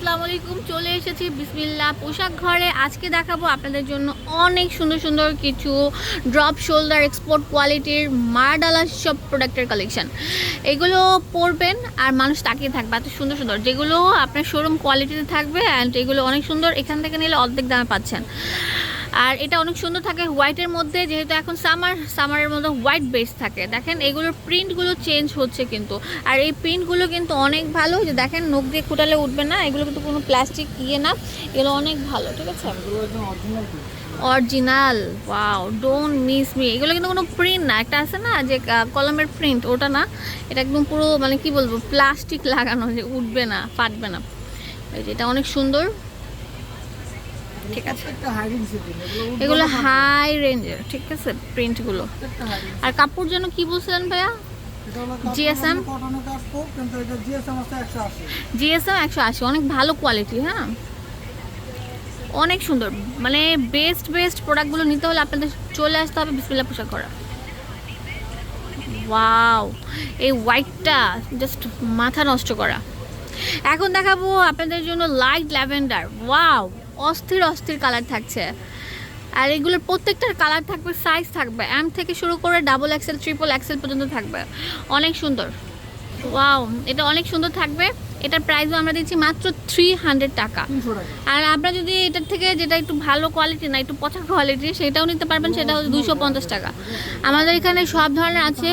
আসসালামু আলাইকুম, চলে এসেছি বিসমিল্লা পোশাক ঘরে। আজকে দেখাবো আপনাদের জন্য অনেক সুন্দর সুন্দর কিছু ড্রপ শোল্ডার এক্সপোর্ট কোয়ালিটির মারডালা সব প্রোডাক্টের কালেকশান এগুলো পরবেন আর মানুষ তাকিয়ে থাকবে, এত সুন্দর সুন্দর। যেগুলো আপনার শোরুম কোয়ালিটিতে থাকবে অ্যান্ড এগুলো অনেক সুন্দর, এখান থেকে নিলে অর্ধেক দামে পাচ্ছেন। আর এটা অনেক সুন্দর থাকে হোয়াইটের মধ্যে যেহেতু এখন সামার সামারের মধ্যে হোয়াইট বেস থাকে। দেখেন এগুলোর প্রিন্টগুলো চেঞ্জ হচ্ছে কিন্তু। আর এই প্রিন্টগুলো কিন্তু অনেক ভালো যে দেখেন নখ দিয়ে খুঁটালে উঠবে না এগুলো কিন্তু কোনো প্লাস্টিক ইয়ে না এগুলো অনেক ভালো ঠিক আছে? Original wow don't miss me এগুলো কিন্তু কোনো প্রিন্ট না একটা আছে না যে কলমের প্রিন্ট ওটা না এটা একদম পুরো মানে কি বলব প্লাস্টিক লাগানো যে উঠবে না ফাটবে না। এটা অনেক সুন্দর। ঠিক আছে। এগুলো হাই রেঞ্জের ঠিক আছে প্রিন্টগুলো আর কাপড় যেন কি বলছিলেন ভাইয়া? GSM? জিএসএম একশো আশি। অনেক ভালো কোয়ালিটি হ্যাঁ? অনেক সুন্দর মানে বেস্ট বেস্ট প্রোডাক্টগুলো নিতে হলে আপনাদের চলে আসতে হবে বিসমিল্লা পোশাক করা ওয়াও এই হোয়াইটটা জাস্ট মাথা নষ্ট করা। এখন দেখাবো আপনাদের জন্য লাইট ল্যাভেন্ডার ওয়াও অস্থির অস্থির কালার থাকছে। আর এগুলোর প্রত্যেকটার কালার থাকবে সাইজ থাকবে। এম থেকে শুরু করে ডাবল এক্সেল ট্রিপল এক্সেল পর্যন্ত থাকবে। অনেক সুন্দর। ওয়াও এটা অনেক সুন্দর থাকবে। এটার প্রাইসও আমরা দিচ্ছি মাত্র থ্রি হান্ড্রেড টাকা। আর আপনারা যদি এটার থেকে যেটা একটু ভালো কোয়ালিটি না একটু পচা কোয়ালিটি সেটাও নিতে পারবেন সেটা হচ্ছে দুশো পঞ্চাশ টাকা। আমাদের এখানে সব ধরনের আছে।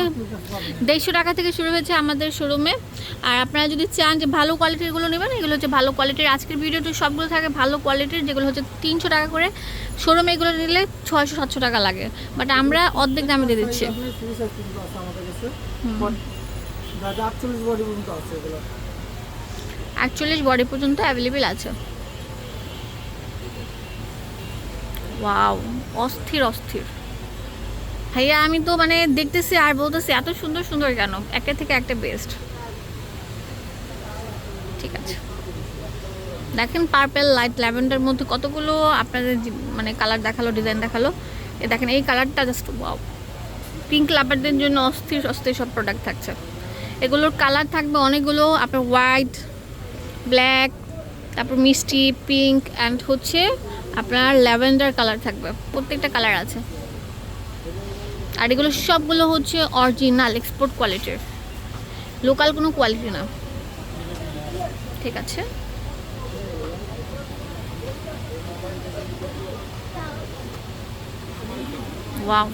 দেড়শো টাকা থেকে শুরু হয়েছে আমাদের শোরুমে আর আপনারা যদি চান যে ভালো কোয়ালিটিরগুলো নেবেন এগুলো হচ্ছে ভালো কোয়ালিটির আজকের ভিডিওতে সবগুলো থাকে ভালো কোয়ালিটির যেগুলো হচ্ছে তিনশো টাকা করে। শোরুমে এগুলো নিলে ছয়শো সাতশো টাকা লাগে। বাট আমরা অর্ধেক দামে দিয়ে দিচ্ছি। বডি পর্যন্ত আছে এগুলো। একচল্লিশ বডি পর্যন্ত অ্যাভেলেবেল আছে। ওয়াও অস্থির অস্থির। ভাইয়া, আমি তো মানে দেখতেছি আর বলতেছি, এত সুন্দর সুন্দর কেন? একটা থেকে একটা বেস্ট ঠিক আছে। দেখেন পার্পেল লাইট ল্যাভেন্ডার মধ্যে কতগুলো আপনাদের মানে কালার দেখাল ডিজাইন দেখাল। এ দেখেন, এই কালারটা জাস্ট ওয়াও পিঙ্ক লাভারদের জন্য অস্থির অস্থির সব প্রোডাক্ট থাকছে। এগুলোর কালার থাকবে অনেকগুলো, আপনার হোয়াইট ব্ল্যাক, তারপর মিষ্টি, পিঙ্ক অ্যান্ড হচ্ছে আপনার ল্যাভেন্ডার কালার থাকবে। প্রত্যেকটা কালার আছে। আর এগুলো সবগুলো হচ্ছে অরিজিনাল এক্সপোর্ট কোয়ালিটির লোকাল কোনো কোয়ালিটি না। ঠিক আছে। ওয়াও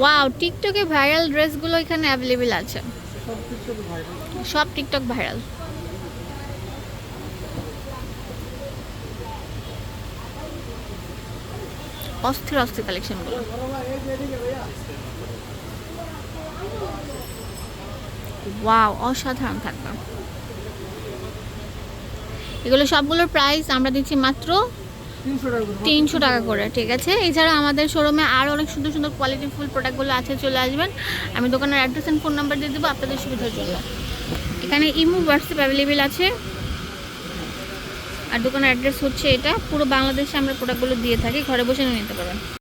ওয়াও টিকটকে ভাইরাল ড্রেসগুলো এখানে অ্যাভেলেবেল আছে। সব টিকটক ভাইরাল সব টিকটক ভাইরাল অস্থির অস্থির কালেকশনগুলো ওয়াও অসাধারণ থাকবে। এগুলো সবগুলোর প্রাইস আমরা দিচ্ছি মাত্র তিনশো টাকা করে। তিনশো টাকা করে ঠিক আছে? এছাড়া আমাদের শোরুমে আরও অনেক সুন্দর সুন্দর কোয়ালিটি ফুল প্রোডাক্টগুলো আছে চলে আসবেন। আমি দোকানের অ্যাড্রেস অ্যান্ড ফোন নাম্বার দিয়ে দেবো আপনাদের সুবিধার জন্য। এখানে ইমো হোয়াটসঅ্যাপ অ্যাভেলেবেল আছে। আর দোকানের অ্যাড্রেস হচ্ছে এটা। পুরো বাংলাদেশে আমরা প্রোডাক্টগুলো দিয়ে থাকি, ঘরে বসে নিয়ে নিতে পারবেন।